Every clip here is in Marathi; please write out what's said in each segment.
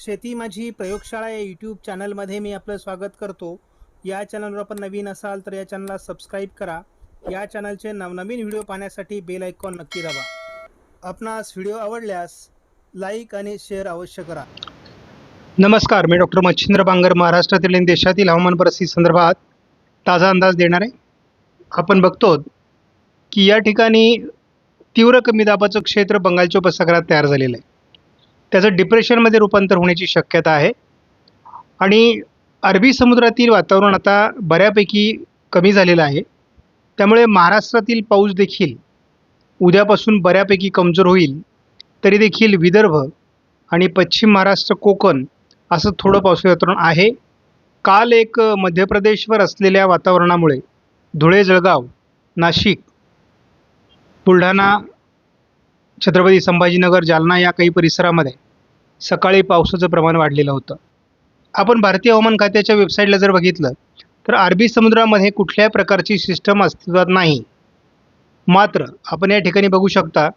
शेती माझी प्रयोगशाळा या यूट्यूब चॅनलमध्ये मी आपलं स्वागत करतो. या चॅनलवर आपण नवीन असाल तर या चॅनलला सबस्क्राईब करा. या चॅनलचे नवनवीन व्हिडिओ पाहण्यासाठी बेल आयकॉन नक्की दाबा. आपणास व्हिडिओ आवडल्यास लाईक आणि शेअर अवश्य करा. नमस्कार मी डॉक्टर मच्छिंद्र बांगर महाराष्ट्रातील आणि देशातील हवामान परिस्थिती संदर्भात ताजा अंदाज देणार. आहे आपण बघतो की या ठिकाणी तीव्र कमी दाबाचं क्षेत्र बंगालच्या उपसागरात तयार झालेलं आहे. त्याचं डिप्रेशनमध्ये रूपांतर होण्याची शक्यता आहे. आणि अरबी समुद्रातील वातावरण आता बऱ्यापैकी कमी झालेलं आहे. त्यामुळे महाराष्ट्रातील पाऊस देखील उद्यापासून बऱ्यापैकी कमजोर होईल. तरी देखील विदर्भ आणि पश्चिम महाराष्ट्र कोकण असं थोडं पावसाचं वातावरण आहे. काल एक मध्य प्रदेशवर असलेल्या वातावरणामुळे धुळे जळगाव नाशिक बुलढाणा छत्रपती संभाजीनगर जालना या काही परिसरामध्ये सकाळी पावसाचं प्रमाण वाढलेलं होतं. आपण भारतीय हवामान खात्याच्या वेबसाईटला जर बघितलं तर अरबी समुद्रामध्ये कुठल्याही प्रकारची सिस्टम अस्तित्वात नाही. मात्र आपण या ठिकाणी बघू शकता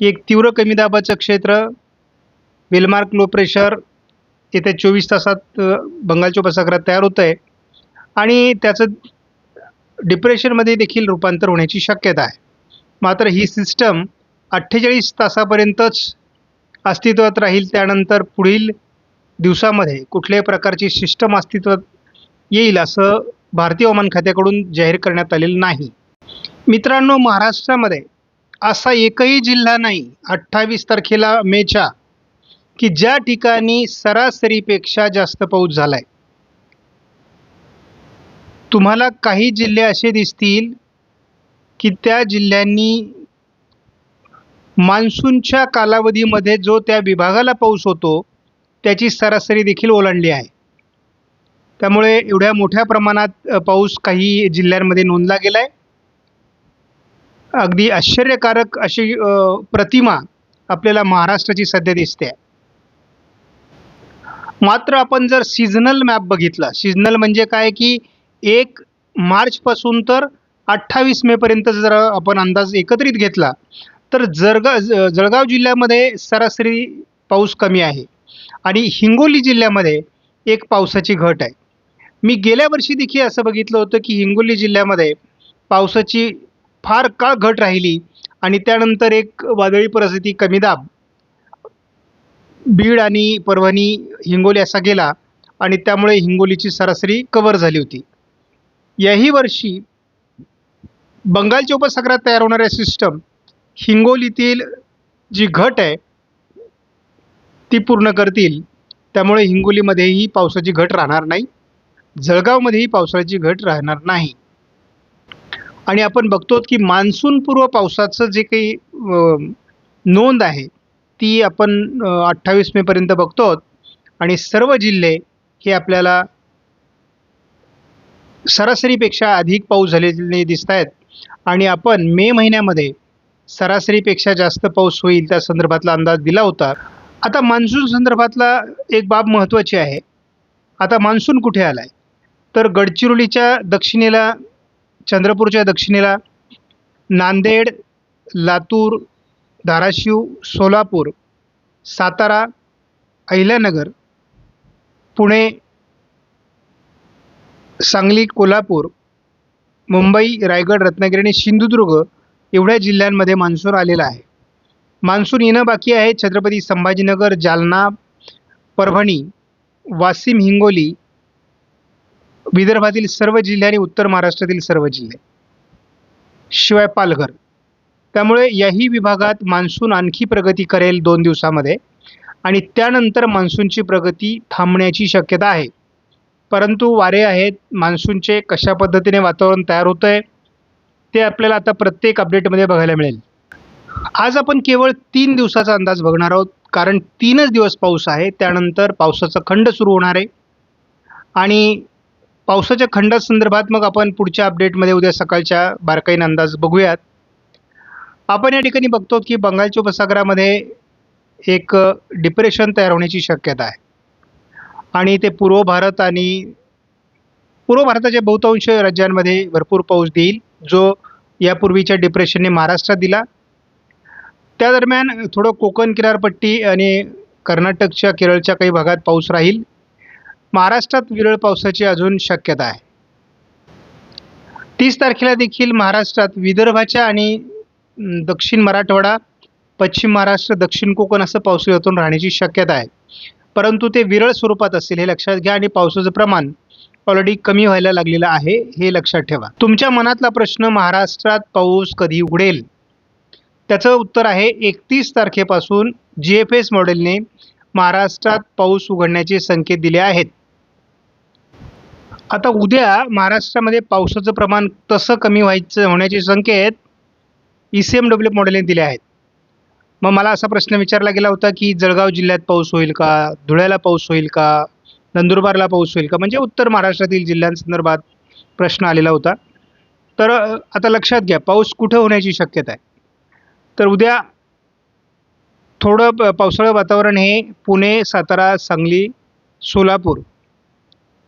की एक तीव्र कमी दाबाचं क्षेत्र वेलमार्क लो प्रेशर येत्या चोवीस तासात बंगालच्या उपसागरात तयार होतं आहे आणि त्याचं डिप्रेशनमध्ये देखील रूपांतर होण्याची शक्यता आहे. मात्र ही सिस्टम अठ्ठेचाळीस तासापर्यंतच अस्तित्वात राहील. त्यानंतर पुढील दिवसामध्ये कुठल्याही प्रकारची सिस्टम अस्तित्वात येईल असं भारतीय हवामान खात्याकडून जाहीर करण्यात आलेलं नाही. मित्रांनो महाराष्ट्रामध्ये असा एकही जिल्हा नाही अठ्ठावीस तारखेला मेच्या की ज्या ठिकाणी सरासरीपेक्षा जास्त पाऊस झाला आहे तुम्हाला काही जिल्हे असे दिसतील की त्या जिल्ह्यांनी मान्सूनच्या कालावधीमध्ये जो त्या विभागाला पाऊस होतो त्याची सरासरी देखील ओलांडली आहे. त्यामुळे एवढ्या मोठ्या प्रमाणात पाऊस काही जिल्ह्यांमध्ये नोंदला गेला आहे अगदी आश्चर्यकारक अशी प्रतिमा आपल्याला महाराष्ट्राची सध्या दिसते आहे. मात्र आपण जर सीझनल मॅप बघितला सीझनल म्हणजे काय की एक मार्चपासून तर अठ्ठावीस मेपर्यंत जर आपण अंदाज एकत्रित घेतला तर जळगा ज- जळगाव जिल्ह्यामध्ये सरासरी पाऊस कमी आहे. आणि हिंगोली जिल्ह्यामध्ये एक पावसाची घट आहे. मी गेल्या वर्षी देखील असं बघितलं होतं की हिंगोली जिल्ह्यामध्ये पावसाची फार काळ घट राहिली आणि त्यानंतर एक वादळी परिस्थिती कमी दाब बीड आणि परभणी हिंगोली असा गेला आणि त्यामुळे हिंगोलीची सरासरी कव्हर झाली होती. याही वर्षी बंगालच्या उपसागरात तयार होणाऱ्या सिस्टम हिंगोलीतील जी घट आहे ती पूर्ण करतील. त्यामुळे हिंगोलीमध्येही पावसाची घट राहणार नाही. जळगावमध्येही पावसाळ्याची घट राहणार नाही. आणि आपण बघतो की मान्सूनपूर्व पावसाचं जे काही नोंद आहे ती आपण अठ्ठावीस मेपर्यंत बघतो आणि सर्व जिल्हे हे आपल्याला सरासरीपेक्षा अधिक पाऊस झालेले दिसत आहेत आणि आपण मे महिन्यामध्ये सरासरीपेक्षा जास्त पाऊस होईल त्या संदर्भातला अंदाज दिला होता. आता मान्सून संदर्भातला एक बाब महत्त्वाची आहे. आता मान्सून कुठे आला आहे तर गडचिरोलीच्या दक्षिणेला चंद्रपूरच्या दक्षिणेला नांदेड लातूर धाराशिव सोलापूर सातारा अहिल्यानगर पुणे सांगली कोल्हापूर मुंबई रायगड रत्नागिरी आणि सिंधुदुर्ग एवढ्या जिल्ह्यांमध्ये मान्सून आलेला आहे. मान्सून येणं बाकी आहे. छत्रपती संभाजीनगर जालना परभणी वाशिम हिंगोली विदर्भातील सर्व जिल्हे आणि उत्तर महाराष्ट्रातील सर्व जिल्हे. शिवाय पालघर. त्यामुळे याही विभागात मान्सून आणखी प्रगती करेल दोन दिवसामध्ये आणि त्यानंतर मान्सूनची प्रगती थांबण्याची शक्यता आहे. परंतु वारे आहेत. मान्सूनचे कशा पद्धतीने वातावरण तयार होतं आहे ते आपल्याला आता प्रत्येक अपडेटमध्ये बघायला मिळेल. आज आपण केवळ तीन दिवसाचा अंदाज बघणार आहोत. कारण तीनच दिवस पाऊस आहे. त्यानंतर पावसाचा खंड सुरू होणार आहे. आणि पावसाच्या खंडासंदर्भात मग आपण पुढच्या अपडेटमध्ये उद्या सकाळच्या बारकाईन अंदाज बघूयात. आपण या ठिकाणी बघतो की बंगालच्या उपसागरामध्ये एक डिप्रेशन तयार होण्याची शक्यता आहे. आणि ते पूर्व भारत आणि पूर्व भारताच्या बहुतांश राज्यांमध्ये भरपूर पाऊस देईल. जो यापूर्वीच्या डिप्रेशनने महाराष्ट्रात दिला. त्या दरम्यान थोडं कोकण किनारपट्टी आणि कर्नाटकच्या केरळच्या काही भागात पाऊस राहील. महाराष्ट्रात विरळ पावसाची अजून शक्यता आहे. तीस तारखेला देखील महाराष्ट्रात विदर्भाच्या आणि दक्षिण मराठवाडा पश्चिम महाराष्ट्र दक्षिण कोकण असं पावसाळ्यातून राहण्याची शक्यता आहे. परंतु ते विरळ स्वरूपात असेल हे लक्षात घ्या आणि पावसाचं प्रमाण ऑलरेडी कमी व्हायला लागलेलं आहे हे लक्षात ठेवा. तुमच्या मनातला प्रश्न महाराष्ट्रात पाऊस कधी उघडेल? त्याचं उत्तर आहे एकतीस तारखेपासून जी एफ एस मॉडेलने महाराष्ट्रात पाऊस उघडण्याचे संकेत दिले आहेत. आता उद्या महाराष्ट्रामध्ये पावसाचं प्रमाण तसं कमी व्हायचं होण्याचे संकेत ई सी एम डब्ल्यू मॉडेलने दिले आहेत. मग मला असा प्रश्न विचारला गेला होता की जळगाव जिल्ह्यात पाऊस होईल का? धुळ्याला पाऊस होईल का? नंदुरबारला पाऊस होईल का? म्हणजे उत्तर महाराष्ट्रातील जिल्ह्यांसंदर्भात प्रश्न आलेला होता. तर आता लक्षात घ्या पाऊस कुठं होण्याची शक्यता आहे? तर उद्या थोडं प- पावसाळं वातावरण हे पुणे सातारा सांगली सोलापूर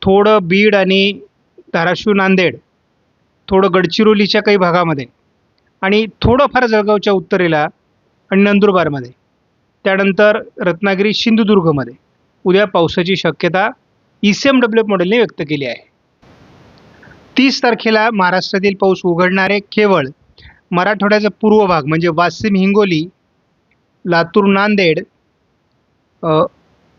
थोडं बीड आणि धाराशिव नांदेड थोडं गडचिरोलीच्या काही भागामध्ये आणि थोडंफार जळगावच्या उत्तरेला आणि नंदुरबारमध्ये त्यानंतर रत्नागिरी सिंधुदुर्गमध्ये उद्या पावसाची शक्यता ई सी एम डब्ल्यू मॉडेलने व्यक्त केली आहे. तीस तारखेला महाराष्ट्रातील पाऊस उघडणारे केवळ मराठवाड्याचा पूर्व भाग म्हणजे वाशिम हिंगोली लातूर नांदेड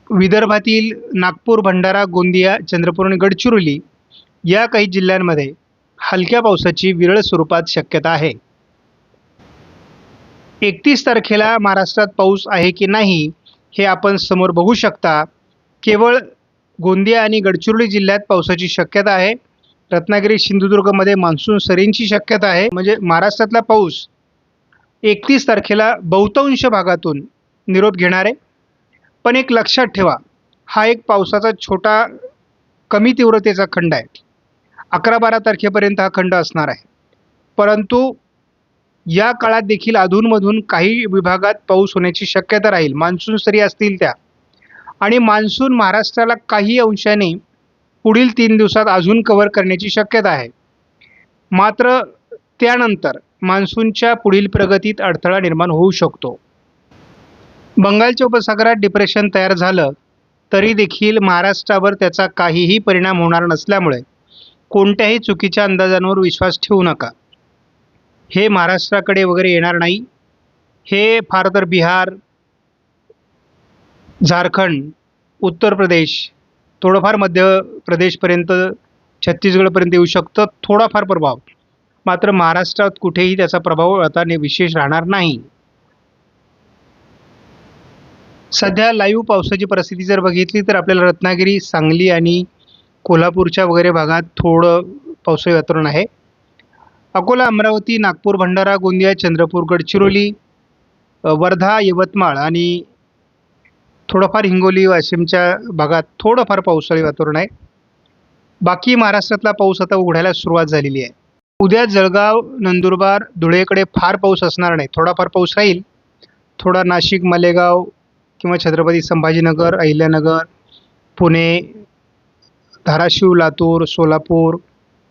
विदर्भातील नागपूर भंडारा गोंदिया चंद्रपूर आणि गडचिरोली या काही जिल्ह्यांमध्ये हलक्या पावसाची विरळ स्वरूपात शक्यता आहे. एकतीस तारखेला महाराष्ट्रात पाऊस आहे की नाही हे आपण समोर बघू शकता. केवळ गोंदिया आणि गडचिरोली जिल्ह्यात पावसाची शक्यता आहे. रत्नागिरी सिंधुदुर्गमध्ये मान्सून सरींची शक्यता आहे. म्हणजे महाराष्ट्रातला पाऊस एकतीस तारखेला बहुतांश भागातून निरोप घेणार आहे. पण एक लक्षात ठेवा हा एक पावसाचा छोटा कमी तीव्रतेचा खंड आहे. अकरा बारा तारखेपर्यंत हा खंड असणार आहे. परंतु या काळात देखील अधूनमधून काही विभागात पाऊस होण्याची शक्यता राहील. मान्सून सरी असतील त्या. आणि मान्सून महाराष्ट्राला काही अंशाने पुढील तीन दिवसात अजून कव्हर करण्याची शक्यता आहे. मात्र त्यानंतर मान्सूनच्या पुढील प्रगतीत अडथळा निर्माण होऊ शकतो. बंगालच्या उपसागरात डिप्रेशन तयार झालं तरी देखील महाराष्ट्रावर त्याचा काहीही परिणाम होणार नसल्यामुळे कोणत्याही चुकीच्या अंदाजांवर विश्वास ठेवू नका. हे महाराष्ट्राकडे वगैरे येणार नाही. हे फार तर बिहार झारखंड उत्तर प्रदेश थोडंफार मध्य प्रदेशपर्यंत छत्तीसगडपर्यंत येऊ शकतं थोडाफार प्रभाव. मात्र महाराष्ट्रात कुठेही त्याचा प्रभाव आता विशेष राहणार नाही. सध्या लाईव्ह पावसाची परिस्थिती जर बघितली तर आपल्याला रत्नागिरी सांगली आणि कोल्हापूरच्या वगैरे भागात थोडं पावसाळी वातावरण आहे. अकोला अमरावती नागपूर भंडारा गोंदिया चंद्रपूर गडचिरोली वर्धा यवतमाळ आणि थोडंफार हिंगोली वाशिमच्या भागात थोडंफार पावसाळी वातावरण आहे. बाकी महाराष्ट्रातला पाऊस आता उघडायला सुरुवात झालेली आहे. उद्या जळगाव नंदुरबार धुळेकडे फार पाऊस असणार नाही. थोडाफार पाऊस राहील. थोडा नाशिक मालेगाव किंवा छत्रपती संभाजीनगर अहिल्यानगर पुणे धाराशिव लातूर सोलापूर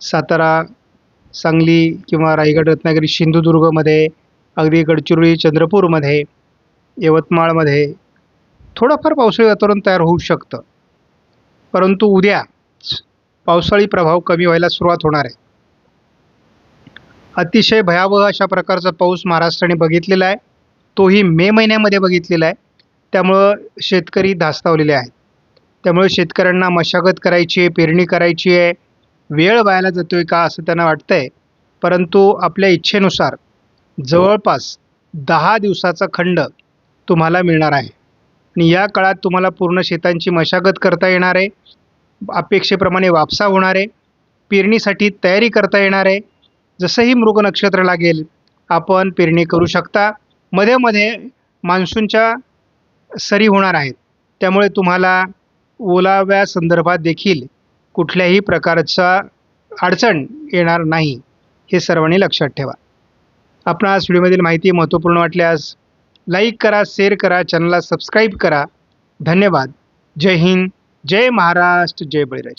सातारा सांगली किंवा रायगड रत्नागिरी सिंधुदुर्गमध्ये अगदी गडचिरोली चंद्रपूरमध्ये यवतमाळमध्ये थोडंफार पावसाळी वातावरण तयार होऊ शकतं. परंतु उद्या पावसाळी प्रभाव कमी व्हायला सुरुवात होणार आहे. अतिशय भयावह अशा प्रकारचा पाऊस महाराष्ट्राने बघितलेला आहे. तोही मे महिन्यामध्ये बघितलेला आहे. त्यामुळं शेतकरी धास्तावलेले आहेत. त्यामुळे शेतकऱ्यांना मशागत करायची आहे पेरणी करायची आहे. वेळ वायाला जातो आहे का असं त्यांना वाटतं आहे परंतु आपल्या इच्छेनुसार जवळपास दहा दिवसाचा खंड तुम्हाला मिळणार आहे. आणि या काळात तुम्हाला पूर्ण शेतांची मशागत करता येणार आहे. अपेक्षेप्रमाणे वापसा होणार आहे. पेरणीसाठी तयारी करता येणार आहे. जसंही मृग नक्षत्र लागेल आपण पेरणी करू शकता. मध्ये मध्ये मान्सूनच्या सरी होणार आहेत. त्यामुळे तुम्हाला ओलाव्या संदर्भात देखील कुठल्याही प्रकारचा अडचण येणार नाही हे सर्वांनी लक्षात ठेवा. आपणास व्हिडिओमधील माहिती महत्त्वपूर्ण वाटल्यास लाईक करा शेअर करा चॅनलला सबस्क्राईब करा. धन्यवाद. जय हिंद. जय महाराष्ट्र. जय बळीराज.